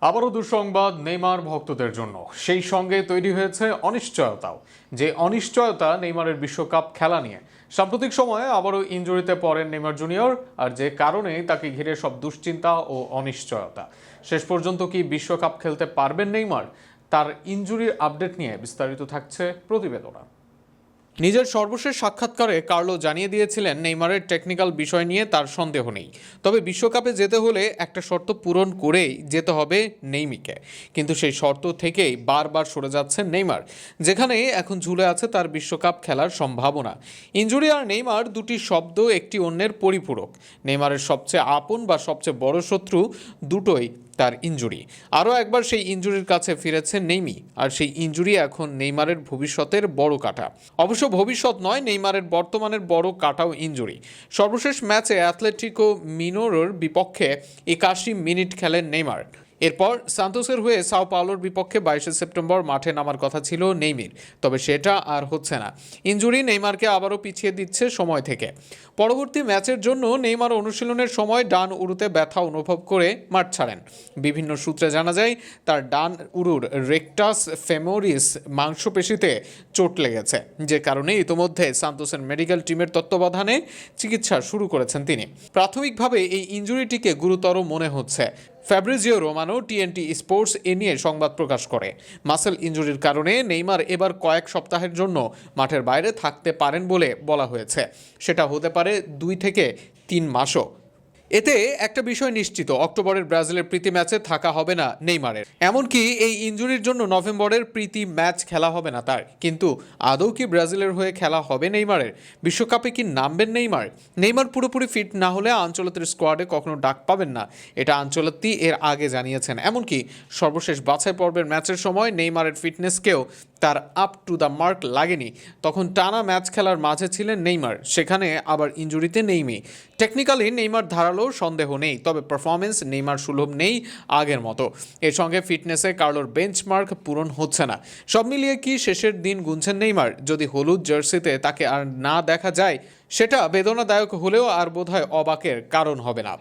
আবারও দুঃসংবাদ নেইমার ভক্তদের জন্য। সেই সঙ্গে তৈরি হয়েছে অনিশ্চয়তাও। যে অনিশ্চয়তা নেইমারের বিশ্বকাপ খেলা নিয়ে। সাম্প্রতিক সময়ে আবারও ইনজুরিতে পড়েন নেইমার জুনিয়র, আর যে কারণে তাকে ঘিরে সব দুশ্চিন্তা ও অনিশ্চয়তা। শেষ পর্যন্ত কি বিশ্বকাপ খেলতে পারবেন নেইমার? তার ইনজুরির আপডেট নিয়ে বিস্তারিত থাকছে প্রতিবেদনা। নিজের সর্বশেষ সাক্ষাৎকারে কার্লো জানিয়ে দিয়েছিলেন, নেইমারের টেকনিক্যাল বিষয় নিয়ে তার সন্দেহ নেই। তবে বিশ্বকাপে যেতে হলে একটা শর্ত পূরণ করেই যেতে হবে নেইমিকে। কিন্তু সেই শর্ত থেকেই বারবার সরে যাচ্ছেন নেইমার যেখানে এখন ঝুলে আছে তার বিশ্বকাপ খেলার সম্ভাবনা। ইনজুরি আর নেইমার দুটি শব্দ একটি অন্যের পরিপূরক। নেইমারের সবচেয়ে আপন বা সবচেয়ে বড় শত্রু দুটোই তার ইঞ্জুরি আরও একবার সেই ইঞ্জুরির কাছে ফিরেছে নেইমি, আর সেই ইঞ্জুরি এখন নেইমারের ভবিষ্যতের বড় কাটা। অবশ্য ভবিষ্যৎ নয়, নেইমারের বর্তমানের বড় কাটাও ইঞ্জুরি সর্বশেষ ম্যাচে অ্যাথলেটিকো মিনোরোর বিপক্ষে একাশি মিনিট খেলেন নেইমার। এরপর সান্তোসের হয়ে সাও পাওলোর বিপক্ষে বাইশে সেপ্টেম্বর মাঠে নামার কথা ছিল নেইমির তবে সেটা আর হচ্ছে না। ইনজুরি নেইমারকে আবারও পিছিয়ে দিচ্ছে সময় থেকে। পরবর্তী ম্যাচের জন্য নেইমার অনুশীলনের সময় ডান উরুতে ব্যথা অনুভব করে মাঠ ছাড়েন। বিভিন্ন সূত্রে জানা যায়, তার ডান উরুর রেকটাস ফেমোরিস মাংসপেশিতে চোট লেগেছে, যে কারণে ইতোমধ্যে সান্তোসের মেডিকেল টিমের তত্ত্বাবধানে চিকিৎসা শুরু করেছেন তিনি। প্রাথমিকভাবে এই ইনজুরিটিকে গুরুতর মনে হচ্ছে। ফ্যাব্রিজিও রোমানো টিএনটি স্পোর্টস এ নিয়ে সংবাদ প্রকাশ করে। মাসেল ইঞ্জুরির কারণে নেইমার এবার কয়েক সপ্তাহের জন্য মাঠের বাইরে থাকতে পারেন বলে বলা হয়েছে। সেটা হতে পারে দুই থেকে তিন মাসও। এতে একটা বিষয় নিশ্চিত, অক্টোবরের ব্রাজিলের প্রীতি ম্যাচে থাকা হবে না নেইমারের। এমনকি এই ইনজুরির জন্য নভেম্বরের প্রীতি ম্যাচ খেলা হবে না তার। কিন্তু আদৌ কি ব্রাজিলের হয়ে খেলা হবে নেইমারের? বিশ্বকাপে কি নামবেন নেইমার? নেইমার পুরোপুরি ফিট না হলে আঞ্চলতের স্কোয়াডে কখনো ডাক পাবেন না, এটা আঞ্চলতি এর আগে জানিয়েছেন। এমনকি সর্বশেষ বাছাই পর্বের ম্যাচের সময় নেইমারের ফিটনেসকেও তার আপ টু দ্য মার্ক লাগেনি। তখন টানা ম্যাচ খেলার মাঝে ছিলেন নেইমার, সেখানে আবার ইনজুরিতে নেইমি। টেকনিক্যালি নেইমার ধারালো সন্দেহ নেই, তবে পারফরমেন্স নেইমার সুলভ নেই আগের মতো। এর সঙ্গে ফিটনেসে কার্লোর বেঞ্চমার্ক পূরণ হচ্ছে না। সব মিলিয়ে কি শেষের দিন গুনছেন নেইমার? যদি হলুদ জার্সিতে তাকে আর না দেখা যায়, সেটা বেদনাদায়ক হলেও আর বোধহয় অবাকের কারণ হবে না।